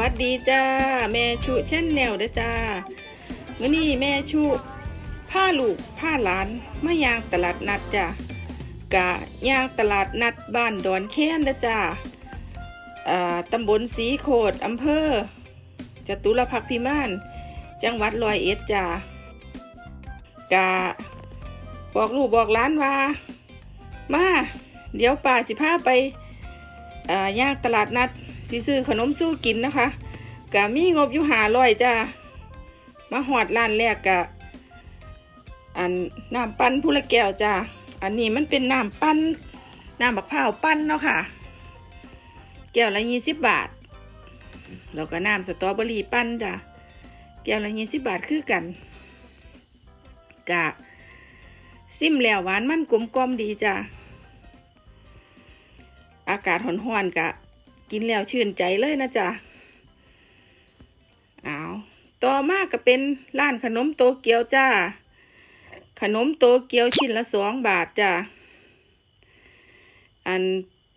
วัสดีจ้า แม่ชูเช่นแนวเด้อจ้ามื่อนี้แม่ชูผ้าลูกผ้าหลานมายางตลาดนัดจ้ากะยางตลาดนัดบ้านดอนแค้นเด้อจ้าอ่าตำบลสีโขดอำเภอจตุรพักพิมาน จังหวัดร้อยเอ็ดจ้ากะบอกลูกบอกหล้านว่า มา เดี๋ยวป่าสิพาไปอ่าย่างตลาดนัด สิซื้อขนมสู้กินนะคะกะมีงบอยู่หาร้อยจ้ามาหอดร้านแรกกะอันน้ำปั้นผู้ละแก้วจ้าอันนี้มันเป็นน้ำปั้นน้ำบักพร้าวปั้นเนาะค่ะ แก้วละยี่สิบบาทแล้วก็น้ำสตรอเบอรี่ปั้นจ้ะแก้วละยี่สิบบาทคือกันกะซิมแล้วหวานมันกลมกลมดีจ้ะอากาศห่อนๆกะ กินแล้วชื่นใจเลยนะจ๊ะเอาต่อมาก็เป็นร้านขนมโตเกียวจ้า ขนมโตเกียวชิ้นละสองบาทจ้ะอัน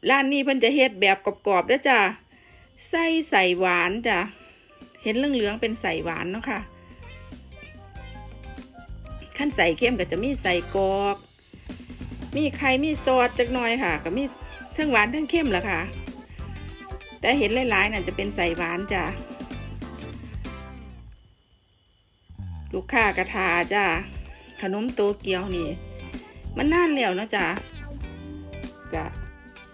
ร้านนี้เพิ่นจะเฮ็ดแบบกรอบๆเด้อจ้ะใส่ใส่หวานจ้ะ เห็นเหลืองๆเป็นใส่หวานเนาะค่ะ ขั้นใส่เข้มก็จะมีใส่กรอก มีไข่มีซอสจักหน่อยค่ะ ก็มีทั้งหวานทั้งเข้มแหละค่ะ แต่เห็นหลายๆน่ะจะเป็นใส่หวานจ้ะลูกค้ากระทาจ้ะขนมโตเกียวนี่ มันนานแล้วเนาะจ้ะกะ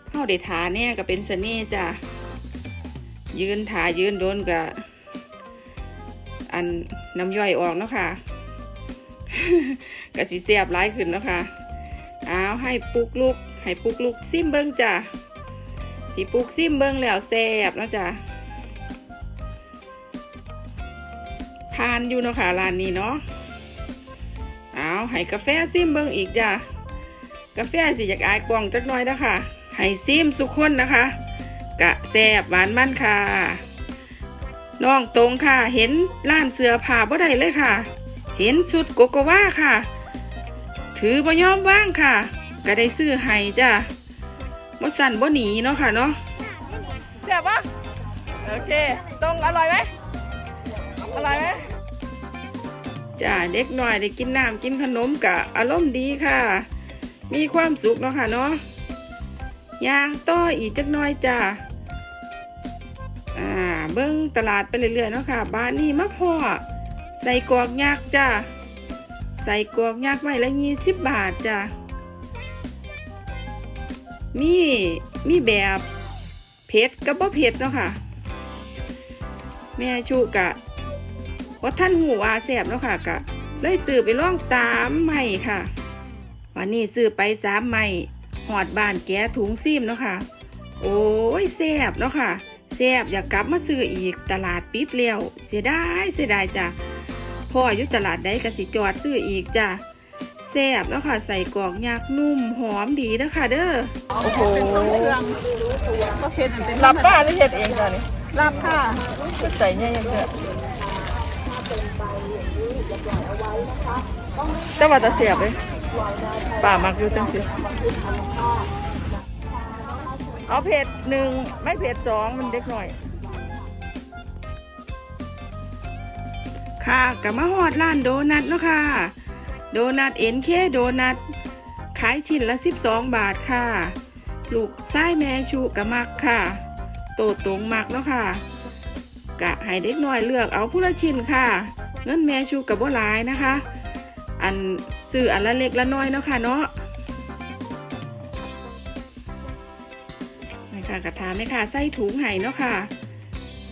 เข้าได้ทาเนี่ยก็เป็นเสน่ห์จ้ะยืนทายืนโดนกะอันน้ำย่อยออกเนาะค่ะกะสิเสียบร้ายขึ้นเนาะค่ะเอาให้ปลุกลูกให้ปลุกลูกซิมเบิ้งจ้ะ ที่ปลุกซิมเบิ้งแล้วแซ่บนะจ้ะทานอยู่เนาะค่ะร้านนี้เนาะเอาให้กาแฟซิมเบิ้งอีกจ้ะกาแฟสิอยากอายกล่องจักหน่อยนะคะให้ซิมสุกคนนะคะ กะแซ่บหวานมันค่ะน้องตรงค่ะ เห็นร้านเสื้อผ้าบ่ได้เลยค่ะ เห็นชุดโกโกวาค่ะ ถือบ่ยอมว่างค่ะ ก็ได้ซื้อให้จ้ะ บ่สั่นบ่หนีเนาะค่ะเนาะแซ่บปะโอเคตรงอร่อยไหมอร่อยไหมจ้าเด็กหน่อยได้กินน้ำกินขนมกะอารมณ์ดีค่ะ มีความสุขเนาะค่ะเนาะย่างต่ออีกจักหน่อยจ้าอ่าเบิ้งตลาดไปเรื่อยๆเนาะค่ะ บ้านนี้มะพ่อใส่กรอกยักษ์จ้าใส่กรอกยักษ์ไว้ละยี่สิบบาทจ้ะ มีมีแบบเผ็ดกับบ่เผ็ดเนาะค่ะ แม่ชูกะว่าะท่านหูว่าแสบเนาะค่ะกะเลยซื้อไปล่องสามใหม่ค่ะ วันนี้ซื้อไปสามใหม่หอดบานแกะถุงซิมเนาะค่ะ โอ้ยแสบเนาะค่ะแสบอยากกลับมาซื้ออีกตลาดปิดแล้วเสียดายเสียดายจ้ะพ่ออยู่ตลาดใดกสิจอดซื้ออีกจ้ะ แซ่บแล้วค่ะใส่กรอกยักษ์นุ่มหอมดีนะคะเด้อโอ้โหเป็นต้นเครื่องก็เผ็ดเป็นรับป้าหรือเฮ็ดเองจ้ะนี่รับค่ะใส่เนี่ยยังเด้อจะว่าจะเสียบเลยป้ามักอยู่จังสิเอาเผ็ดหนึ่งไม่เผ็ดสองมันเด็กหน่อยค่ะกับมาฮอดร้านโดนัทเนาะค่ะ โดนัทเอ็นเคโดนัทขายชิ้นละ 12 บาทค่ะ ลูกไส้แม่ชูกะมักค่ะ โตตรงมักเนาะค่ะ กะให้เด็กน้อยเลือกเอาผู้ละชิ้นค่ะ เงินแม่ชูกับบ่หลายนะคะ อันซื้ออันละเล็กละน้อยเนาะค่ะเนาะค่ะกระทาไมค่ะใส่ถุงไห้เนาะค่ะ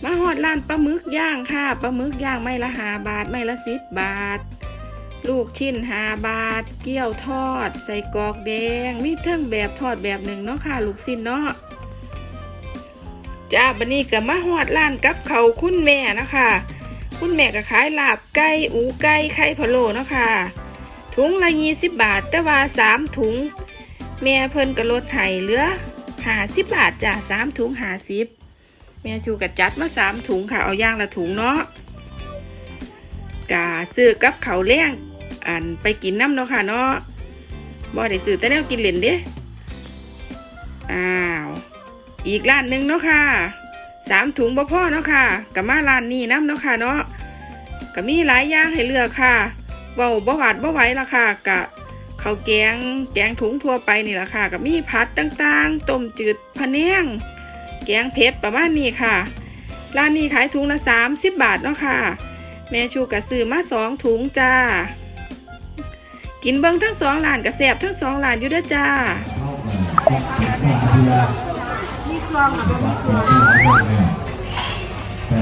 มาหอดร้านปลาหมึกย่างค่ะปลาหมึกย่างไม่ละหาบาทไม่ละสิบบาท ลูกชิ้นหาบาท เกี๊ยวทอด ใส่กรอกแดง มีเทั้งแบบทอดแบบหนึ่งเนาะค่ะลูกชิ้นเนาะจ้าบันนี้ก็มาหอดร้านกับเขาคุณแม่นะคะคุณแม่ก็ขายลาบไก่อูไก่ไข่พะโล้เนาะค่ะถุงละยี่สิบบาท แต่ว่าสามถุง แม่เพิ่นก็ลดให้เหลือหาสิบบาทจ้ะสามถุงหาสิบแม่ชูกัจัดมาสามถุงค่ะเอาย่างละถุงเนาะกาซื้อกับเขาวแรง อันไปกินน้ำเนาะค่ะเนาะบ่ได้ซื้อแต่แนวกินเล่นเด้อ้าว อีกร้านหนึ่งเนาะค่ะสามถุงบ่พอเนาะค่ะกับมาร้านนี้น้ำเนาะค่ะเนาะก็มีหลายอย่างให้เลือกค่ะเบาบ่หวาดบ่ไหวละค่ะกะข้าวแกงแกงถุงทั่วไปนี่ละค่ะกับมีผัดต่างๆต้มจืดพะเนียงแกงเผ็ดประมาณนี้ค่ะร้านนี้ขายถุงละ 30 บาทเนาะค่ะ แม่ชูกะซื้อมาสองถุงจ้า กินเบิ้งทั้งสองร้านกะแสบทั้งสองร้านอยู่เด้อจ้า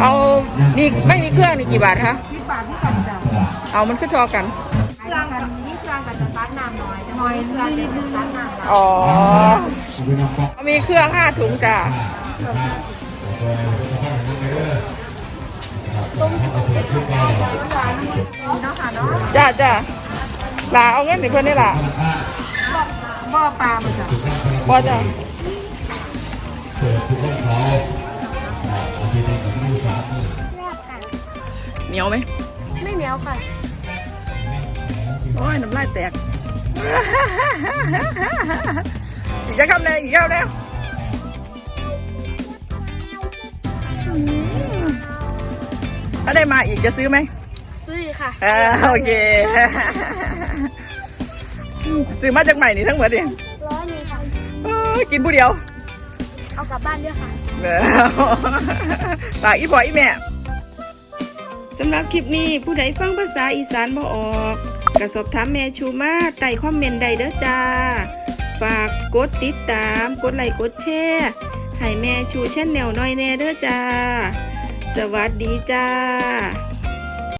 เอานี่ไม่มีเครื่องนี่กี่บาทคะสิบบาทที่กันจ้ะเอามันขึ้นทอกันเครื่องกันนี่เครื่องกับสตาร์ทน้ำน้อยแต่น้อยเครื่องจะสตาร์ทน้ำหลายอ๋อมีเครื่องห้าถุงจ้าจ้าจ้า ลาเอาเงินให้เพื่อนนี่ล่ะบ่อปลามาจ้ะพอจ้าเหนียวไหมไม่เหนียวค่ะ โอ้ยน้ำลายแตก อีกจะคำเลยอีกแล้วแล้วถ้าได้มาอีกจะซื้อไหมซื้อ ค่ะอ่าโอเค ซื้อมาจากใหม่นี่ทั้งหมดดิร้อยนี้ค่ะ เอ้ยกินผู้เดียว เอากลับบ้านด้วยค่ะเด้อฝากอีพ่ออีแม่ สำหรับคลิปนี้ผู้ใดฟังภาษาอีสานบ่ออกก็สอบถามแม่ชูมาใต้คอมเมนต์ใดเด้อจ้า ฝากกดติดตาม กดไลค์กดแชร์ให้แม่ชูแชนแนลหน่อยแน่เด้อจ้า สวัสดีจ้า